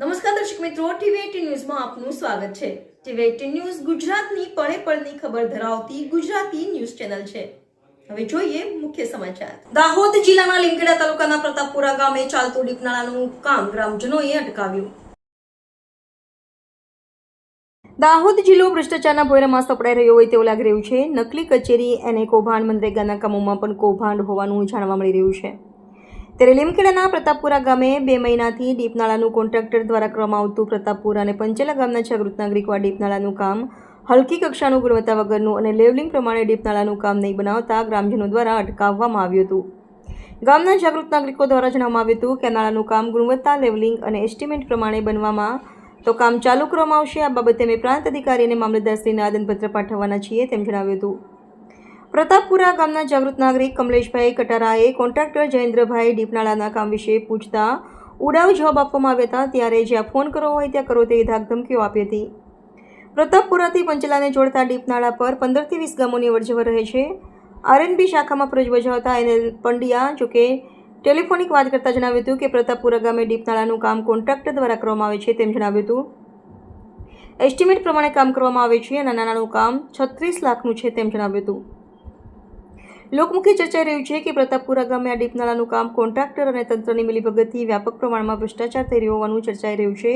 નમસ્કાર દર્શક મિત્રો ટીવી ન્યૂઝમાં આપનું સ્વાગત છે. ટીવી એટીન ન્યૂઝ ગુજરાતની પળે પળની ખબર ધરાવતી ગુજરાતી ન્યૂઝ ચેનલ છે. હવે જોઈએ મુખ્ય સમાચાર. દાહોદ જિલ્લાના લીમખેડા તાલુકાના પ્રતાપપુરા ગામે ચાલતું ડીપનાળાનું કામ ગ્રામજનોએ અટકાવ્યું. દાહોદ જિલ્લો ભ્રષ્ટાચારના ભોયરામાં સપડાઈ રહ્યો હોય તેવું લાગી રહ્યું છે. નકલી કચેરી અને કૌભાંડ મનરેગાના કામોમાં પણ કૌભાંડ હોવાનું જાણવા મળી રહ્યું છે. ત્યારે લીમખેડાના પ્રતાપપુરા ગામે બે મહિનાથી ડીપનાળાનું કોન્ટ્રાક્ટર દ્વારા કરવામાં આવતું પ્રતાપપુરા અને પંચેલા ગામના જાગૃત નાગરિકો આ ડીપનાળાનું કામ હલકી કક્ષાનું ગુણવત્તા વગરનું અને લેવલિંગ પ્રમાણે ડીપનાળાનું કામ નહીં બનાવતા ગ્રામજનો દ્વારા અટકાવવામાં આવ્યું હતું. ગામના જાગૃત નાગરિકો દ્વારા જણાવવામાં આવ્યું હતું કે નાળાનું કામ ગુણવત્તા, લેવલિંગ અને એસ્ટિમેટ પ્રમાણે બનવામાં તો કામ ચાલુ કરવામાં આવશે. આ બાબતે અમે પ્રાંત અધિકારી અને મામલતદારશ્રીને આદનપત્ર પાઠવવાના છીએ તેમ જણાવ્યું હતું. પ્રતાપપુરા ગામના જાગૃત નાગરિક કમલેશભાઈ કટારાએ કોન્ટ્રાક્ટર જયેન્દ્રભાઈ ડીપનાળાના કામ વિશે પૂછતા ઉડાવ જવાબ આપવામાં આવ્યા હતા. ત્યારે જ્યાં ફોન કરવો હોય ત્યાં કરો તેવી ધાકધમકીઓ આપી હતી. પ્રતાપપુરાથી પંચલાને જોડતા ડીપનાળા પર પંદરથી વીસ ગામોની વરજવર રહે છે. આરએનબી શાખામાં ફરજ બજાવતા એનએલ પંડ્યા જોકે ટેલિફોનિક વાત કરતાં જણાવ્યું હતું કે પ્રતાપપુરા ગામે ડીપનાળાનું કામ કોન્ટ્રાક્ટર દ્વારા કરવામાં આવે છે તેમ જણાવ્યું હતું. એસ્ટિમેટ પ્રમાણે કામ કરવામાં આવે છે અને નાણાંનું કામ છત્રીસ લાખનું છે તેમ જણાવ્યું હતું. લોકમુખી ચર્ચાઈ રહ્યું છે કે પ્રતાપપુરા ગામે આ ડીપનાળાનું કામ કોન્ટ્રાક્ટર અને તંત્રની મિલીભગતથી વ્યાપક પ્રમાણમાં ભ્રષ્ટાચાર થઈ રહ્યો હોવાનું ચર્ચાઈ રહ્યું છે.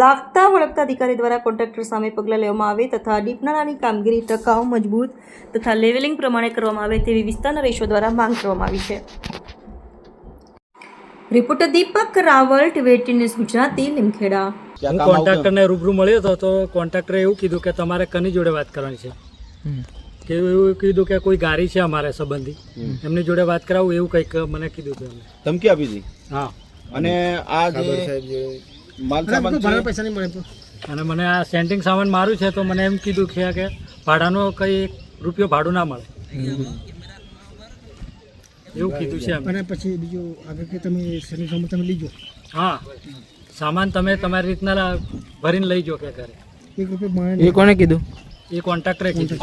લાગતા વળગતા અધિકારી દ્વારા કોન્ટ્રાક્ટર સામે પગલાં લેવામાં આવે તથા ડીપનાળાની કામગીરી ટકાઉ મજબૂત તથા લેવલિંગ પ્રમાણે કરવામાં આવે તેવી વિસ્તારના રેશો દ્વારા માંગ કરવામાં આવી છે. Reporter Deepak Raval TV news Gujarati Limkheda. હું કોન્ટ્રાક્ટરને રૂબરૂ મળ્યો હતો તો કોન્ટ્રાક્ટરે એવું કીધું કે તમારે કની જોડે વાત કરવાની છે? કે એવું કીધું કે કોઈ ગાડી છે અમારે સંબંધી. એમની જોડે વાત કરાવું એવું કંઈક મને કીધું હતું એમને. ધમકી આપી હતી? હા. અને આ જે માલ સામાન છે? અને મને આ સેન્ટિંગ સામાન મારું છે તો મને એમ કીધું કે કે ભાડાનો કંઈ રૂપિયો ભાડું ના મળે. એવું કીધું છે અને પછી બીજું આગળ કે તમે સેન્ટિંગ સામાન તમે લીજો. હા. સામાન તમે તમારી રીતના ભરીને લઈ જો કે ઘરે. એક રૂપિયા એ કોને કીધું? એ કોન્ટ્રાક્ટરે કીધું